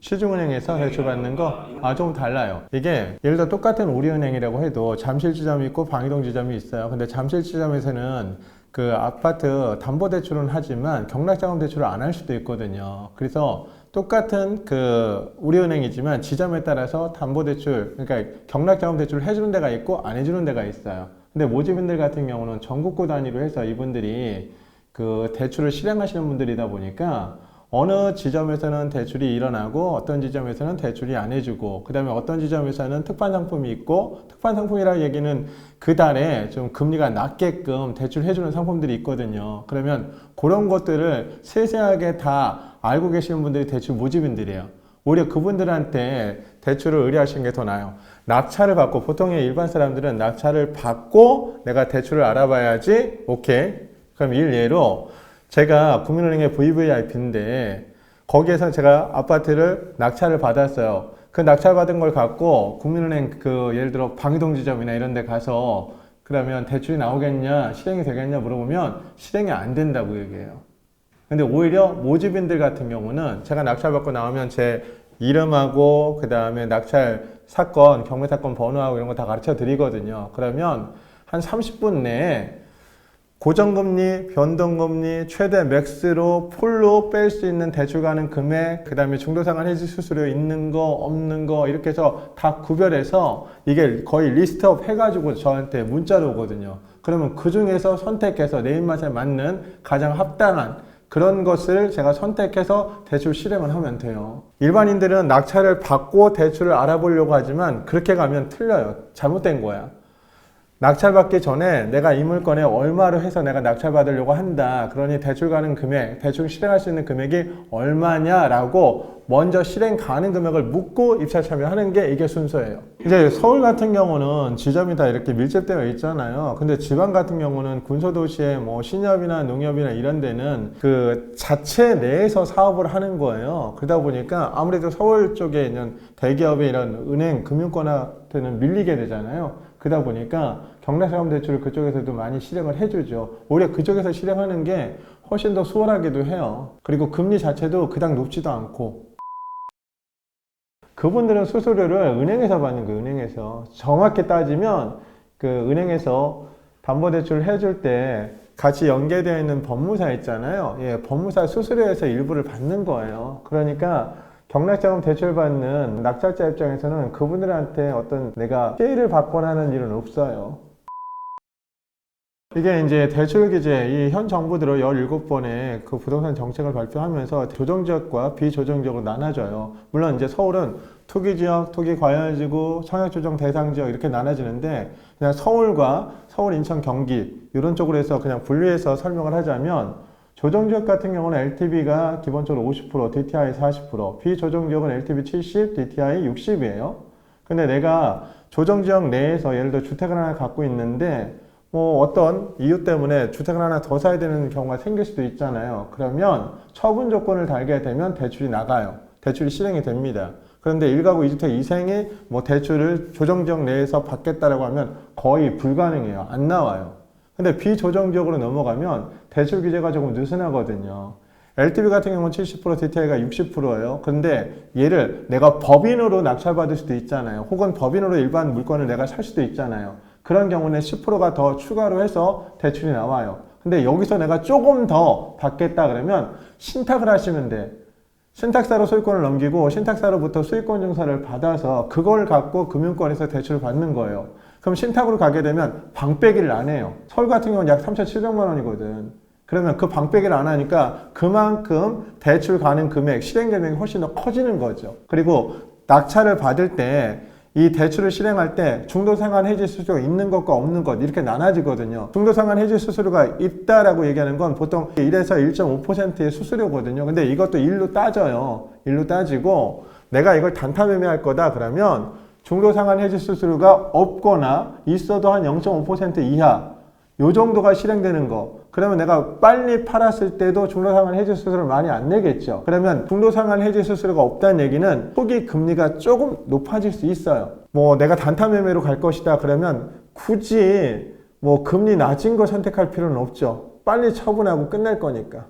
시중은행에서 대출받는 거, 아, 좀 달라요. 이게, 예를 들어 똑같은 우리은행이라고 해도 잠실 지점이 있고 방이동 지점이 있어요. 근데 잠실 지점에서는 그 아파트 담보대출은 하지만 경락자금 대출을 안 할 수도 있거든요. 그래서 똑같은 그 우리은행이지만 지점에 따라서 담보대출, 그러니까 경락자금 대출을 해주는 데가 있고 안 해주는 데가 있어요. 근데 모집인들 같은 경우는 전국구 단위로 해서 이분들이 그 대출을 실행하시는 분들이다 보니까 어느 지점에서는 대출이 일어나고 어떤 지점에서는 대출이 안 해주고 그 다음에 어떤 지점에서는 특판 상품이 있고 특판 상품이라는 얘기는 그 달에 좀 금리가 낮게끔 대출해주는 상품들이 있거든요. 그러면 그런 것들을 세세하게 다 알고 계시는 분들이 대출 모집인들이에요. 오히려 그분들한테 대출을 의뢰하시는 게 더 나아요. 낙찰을 받고 보통의 일반 사람들은 낙찰을 받고 내가 대출을 알아봐야지 오케이. 그럼 일예로 제가 국민은행의 VVIP인데 거기에서 제가 아파트를 낙찰을 받았어요. 그 낙찰 받은 걸 갖고 국민은행 그 예를 들어 방이동 지점이나 이런 데 가서 그러면 대출이 나오겠냐, 실행이 되겠냐 물어보면 실행이 안 된다고 얘기해요. 근데 오히려 모집인들 같은 경우는 제가 낙찰 받고 나오면 제 이름하고 그 다음에 낙찰 사건, 경매 사건 번호하고 이런 거 다 가르쳐 드리거든요. 그러면 한 30분 내에 고정금리, 변동금리, 최대 맥스로 풀로 뺄 수 있는 대출 가능 금액, 그 다음에 중도상환 해지 수수료 있는 거, 없는 거, 이렇게 해서 다 구별해서 이게 거의 리스트업 해가지고 저한테 문자로 오거든요. 그러면 그 중에서 선택해서 내 입맛에 맞는 가장 합당한 그런 것을 제가 선택해서 대출 실행을 하면 돼요. 일반인들은 낙찰을 받고 대출을 알아보려고 하지만 그렇게 가면 틀려요. 잘못된 거야. 낙찰받기 전에 내가 이 물건에 얼마로 해서 내가 낙찰받으려고 한다. 그러니 대출 가능 금액, 대출 실행할 수 있는 금액이 얼마냐라고 먼저 실행 가능 금액을 묻고 입찰 참여하는 게 이게 순서예요. 이제 서울 같은 경우는 지점이 다 이렇게 밀집되어 있잖아요. 근데 지방 같은 경우는 군소도시에 뭐 신협이나 농협이나 이런 데는 그 자체 내에서 사업을 하는 거예요. 그러다 보니까 아무래도 서울 쪽에 있는 대기업의 이런 은행, 금융권한테는 밀리게 되잖아요. 그러다 보니까 경락자금 대출을 그쪽에서도 많이 실행을 해주죠. 오히려 그쪽에서 실행하는 게 훨씬 더 수월하기도 해요. 그리고 금리 자체도 그닥 높지도 않고. 그분들은 수수료를 은행에서 받는 거예요, 은행에서. 정확히 따지면 그 은행에서 담보대출을 해줄 때 같이 연계되어 있는 법무사 있잖아요. 예, 법무사 수수료에서 일부를 받는 거예요. 그러니까 경락자금 대출받는 낙찰자 입장에서는 그분들한테 어떤 내가 피해를 받거나 하는 일은 없어요. 이게 이제 대출 규제, 이 현 정부 들어 17번의 그 부동산 정책을 발표하면서 조정지역과 비조정지역으로 나눠져요. 물론 이제 서울은 투기지역, 투기과열지구, 청약조정 대상지역 이렇게 나눠지는데 그냥 서울과 서울, 인천, 경기 이런 쪽으로 해서 그냥 분류해서 설명을 하자면 조정 지역 같은 경우는 LTV가 기본적으로 50%, DTI 40%, 비조정 지역은 LTV 70, DTI 60이에요. 근데 내가 조정 지역 내에서 예를 들어 주택을 하나 갖고 있는데 뭐 어떤 이유 때문에 주택을 하나 더 사야 되는 경우가 생길 수도 있잖아요. 그러면 처분 조건을 달게 되면 대출이 나가요. 대출이 실행이 됩니다. 그런데 1가구 2주택 2생이 뭐 대출을 조정 지역 내에서 받겠다라고 하면 거의 불가능해요. 안 나와요. 근데 비조정 지역으로 넘어가면 대출 규제가 조금 느슨하거든요. LTV 같은 경우는 70%, DTI가 60%예요. 근데 얘를 내가 법인으로 낙찰받을 수도 있잖아요. 혹은 법인으로 일반 물건을 내가 살 수도 있잖아요. 그런 경우는 10%가 더 추가로 해서 대출이 나와요. 근데 여기서 내가 조금 더 받겠다 그러면 신탁을 하시면 돼. 신탁사로 소유권을 넘기고 신탁사로부터 수익권 증서를 받아서 그걸 갖고 금융권에서 대출을 받는 거예요. 그럼 신탁으로 가게 되면 방빼기를 안 해요. 서울 같은 경우는 약 3,700만 원이거든. 그러면 그 방빼기를 안 하니까 그만큼 대출 가능 금액, 실행 금액이 훨씬 더 커지는 거죠. 그리고 낙찰을 받을 때 이 대출을 실행할 때 중도상환 해지 수수료가 있는 것과 없는 것 이렇게 나눠지거든요. 중도상환 해지 수수료가 있다라고 얘기하는 건 보통 1에서 1.5%의 수수료거든요. 근데 이것도 일로 따져요. 일로 따지고 내가 이걸 단타 매매할 거다 그러면 중도상환 해지 수수료가 없거나 있어도 한 0.5% 이하 요 정도가 실행되는 거. 그러면 내가 빨리 팔았을 때도 중도상환 해지 수수료를 많이 안 내겠죠. 그러면 중도상환 해지 수수료가 없다는 얘기는 초기 금리가 조금 높아질 수 있어요. 뭐 내가 단타 매매로 갈 것이다 그러면 굳이 뭐 금리 낮은 거 선택할 필요는 없죠. 빨리 처분하고 끝날 거니까.